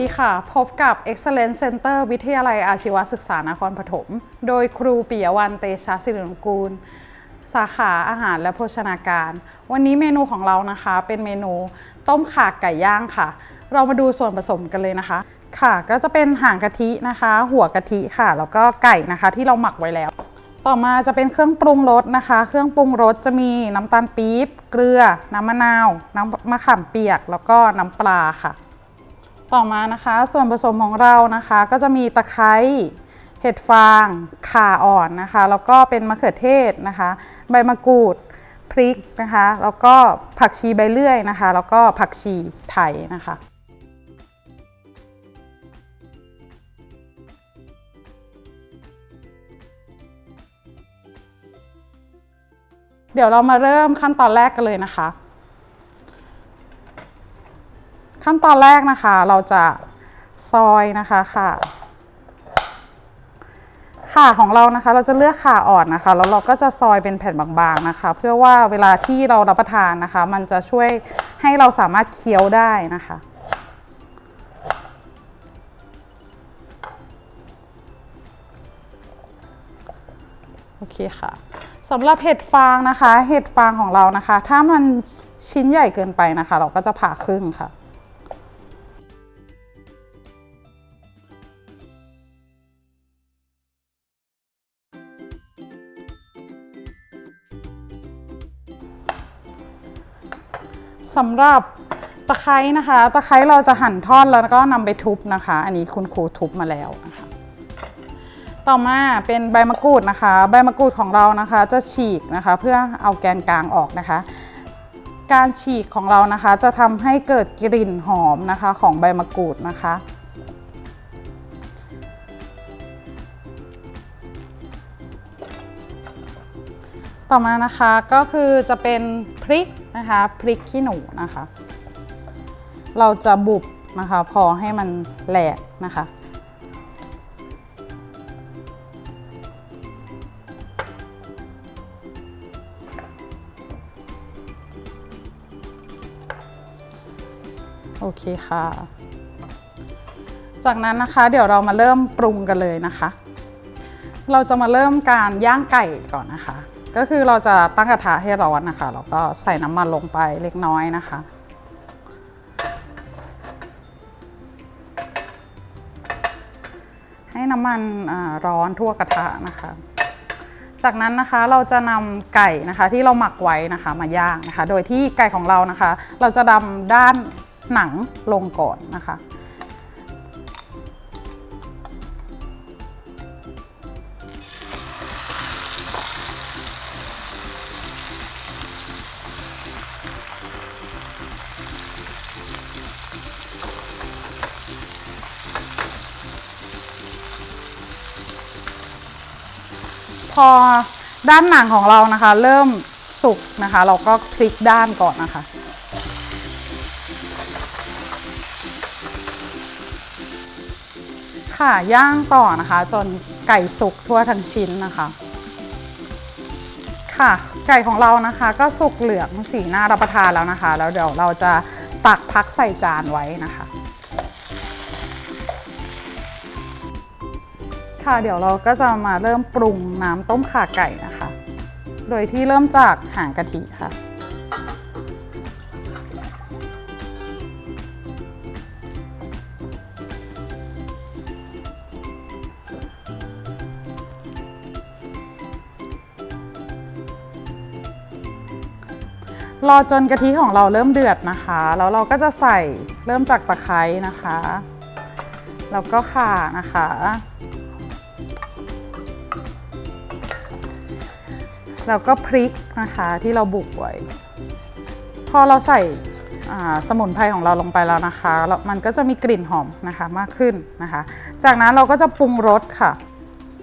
ดีค่ะ พบกับ Excellence Center วิทยาลัยอาชีวศึกษานครปฐม โดยครูปิยวันเตชะศิรินกูล สาขาอาหารและโภชนาการ วันนี้เมนูของเรานะคะ เป็นเมนูต้มข่าไก่ย่างค่ะ เรามาดูส่วนผสมกันเลยนะคะ ค่ะ ก็จะเป็นหางกะทินะคะ หัวกะทิค่ะ แล้วก็ไก่นะคะที่เราหมักไว้แล้ว ต่อมาจะเป็นเครื่องปรุงรสนะคะ เครื่องปรุงรสจะมีน้ำตาลปี๊บ เกลือ น้ำมะนาว น้ำมะขามเปียก แล้วก็น้ำปลาค่ะ ต่อมานะคะส่วนผสมของเรานะคะก็จะมีตะไคร้เห็ดฟางข่าอ่อนนะคะ แล้วก็เป็นมะเขือเทศนะคะ ใบมะกรูดพริกนะคะ แล้วก็ผักชีใบเลื่อยนะคะ แล้วก็ผักชีไทยนะคะเดี๋ยวเรามาเริ่มขั้นตอนแรกกันเลยนะคะ ขั้นตอนแรกนะคะ เราจะซอยนะคะค่ะขาของเรานะคะ เราจะเลือกขาอ่อนนะคะ แล้วเราก็จะซอยเป็นแผ่นบางๆนะคะ เพื่อว่าเวลาที่เรารับประทานนะคะ มันจะช่วยให้เราสามารถเคี้ยวได้นะคะ โอเคค่ะสำหรับเห็ดฟางนะคะ เห็ดฟางของเรานะคะ ถ้ามันชิ้นใหญ่เกินไปนะคะ เราก็จะผ่าครึ่งค่ะ สำหรับตะไคร้นะคะ ตะไคร้เราจะหั่นท่อนแล้วก็นำไปทุบนะคะ อันนี้คุณครูทุบมาแล้วนะคะ ต่อมาเป็นใบมะกรูดนะคะ ใบมะกรูดของเรานะคะ จะฉีกนะคะ เพื่อเอาแกนกลางออกนะคะ การฉีกของเรานะคะ จะทำให้เกิดกลิ่นหอมนะคะ ของใบมะกรูดนะคะต่อมานะคะก็คือจะเป็นพริก นะคะพริกขี้หนูนะคะ เราจะบุบนะคะ พอให้มันแหลกนะคะ โอเคค่ะ จากนั้นนะคะเดี๋ยวเรามาเริ่มปรุงกันเลยนะคะ เราจะมาเริ่มการย่างไก่ก่อนนะคะ ก็คือเราจะตั้งกระทะให้ร้อนนะคะแล้วก็ใส่น้ำมันลงไปเล็กน้อยนะคะ ให้น้ำมันร้อนทั่วกระทะนะคะ จากนั้นนะคะเราจะนำไก่นะคะที่เราหมักไว้นะคะมาย่างนะคะ โดยที่ไก่ของเรานะคะ เราจะดำด้านหนังลงก่อนนะคะ พอด้านหนังของเรานะคะ เริ่มสุกนะคะ เราก็พลิกด้านก่อนนะคะ ค่ะย่างต่อนะคะ จนไก่สุกทั่วทั้งชิ้นนะคะ ค่ะ ไก่ของเรานะคะ ก็สุกเหลืองสีหน้ารับประทานแล้วนะคะ แล้วเดี๋ยวเราจะตักพักใส่จานไว้นะคะ ค่ะ เดี๋ยวเราก็จะมาเริ่มปรุงน้ำต้มข่าไก่นะคะ โดยที่เริ่มจากหางกะทิค่ะ รอจนกะทิของเราเริ่มเดือดนะคะ แล้วเราก็จะใส่เริ่มจากตะไคร้นะคะ แล้วก็ข่านะคะ แล้วก็พริกนะคะที่เราบุกไว้ พอเราใส่สมุนไพรของเราลงไปแล้วนะคะแล้วมันก็จะมีกลิ่นหอมนะคะมากขึ้นนะคะ จากนั้นเราก็จะปรุงรสค่ะ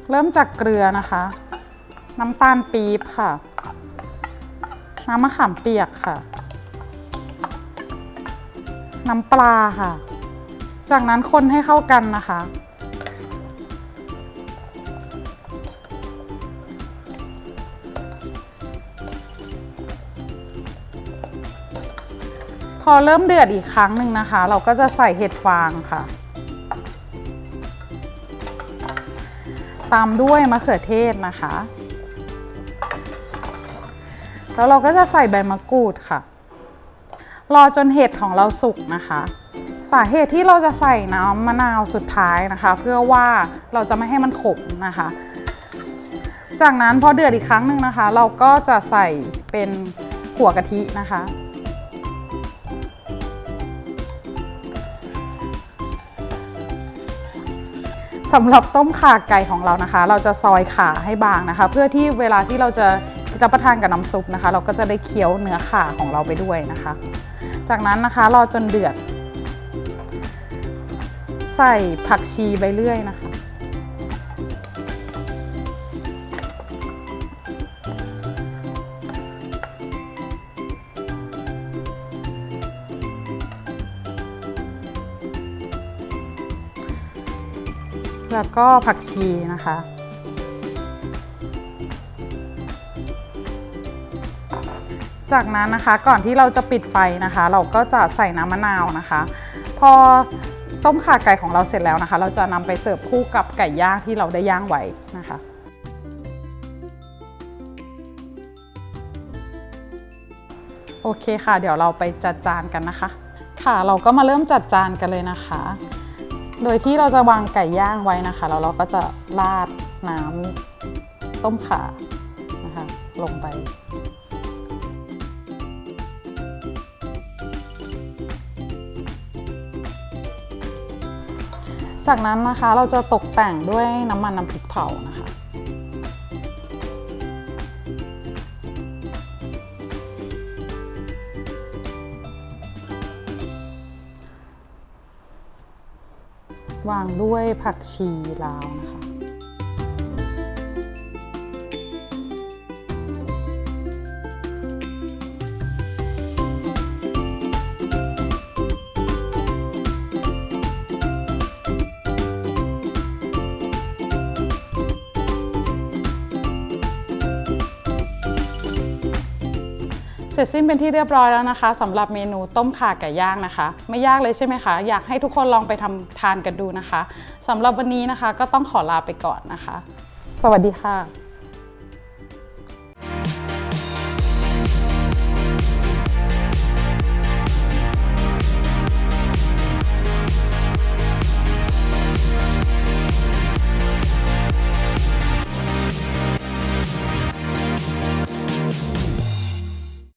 เริ่มจากเกลือนะคะ น้ำตาลปี๊บค่ะ น้ำมะขามเปียกค่ะ น้ำปลาค่ะ จากนั้นคนให้เข้ากันนะคะ พอเริ่มเดือดอีกครั้งหนึ่งนะคะ เราก็จะใส่เห็ดฟางค่ะ ตามด้วยมะเขือเทศนะคะ แล้วเราก็จะใส่ใบมะกรูดค่ะ รอจนเห็ดของเราสุกนะคะ สาเหตุที่เราจะใส่น้ำมะนาวสุดท้ายนะคะ เพื่อว่าเราจะไม่ให้มันขมนะคะ จากนั้นพอเดือดอีกครั้งหนึ่งนะคะ เราก็จะใส่เป็นหัวกะทินะคะ สำหรับต้มข่าไก่ของเรานะคะ เราจะซอยขาให้บางนะคะ เพื่อที่เวลาที่เราจะรับประทานกับน้ำซุปนะคะ เราก็จะได้เคี้ยวเนื้อขาของเราไปด้วยนะคะ จากนั้นนะคะรอจนเดือด ใส่ผักชีไปเรื่อยนะคะ แล้วก็ผักชีนะคะ จากนั้นนะคะก่อนที่เราจะปิดไฟนะคะ เราก็จะใส่น้ำมะนาวนะคะ พอต้มข่าไก่ของเราเสร็จแล้วนะคะ เราจะนำไปเสิร์ฟคู่กับไก่ย่างที่เราได้ย่างไว้นะคะโอเคค่ะ เดี๋ยวเราไปจัดจานกันนะคะ ค่ะเราก็มาเริ่มจัดจานกันเลยนะคะ โดยที่เราจะวางไก่ย่างไว้นะคะ แล้วเราก็จะราดน้ำต้มข่านะคะ ลงไป จากนั้นนะคะเราจะตกแต่งด้วยน้ำมันน้ำพริกเผานะคะ วางด้วยผักชีลาวนะคะ เสร็จสิ้นเป็นที่เรียบร้อยแล้วนะคะสำหรับเมนูต้มข่าไก่ย่างนะคะ ไม่ยากเลยใช่ไหมคะ อยากให้ทุกคนลองไปทำทานกันดูนะคะสำหรับวันนี้นะคะก็ต้องขอลาไปก่อนนะคะ สวัสดีค่ะ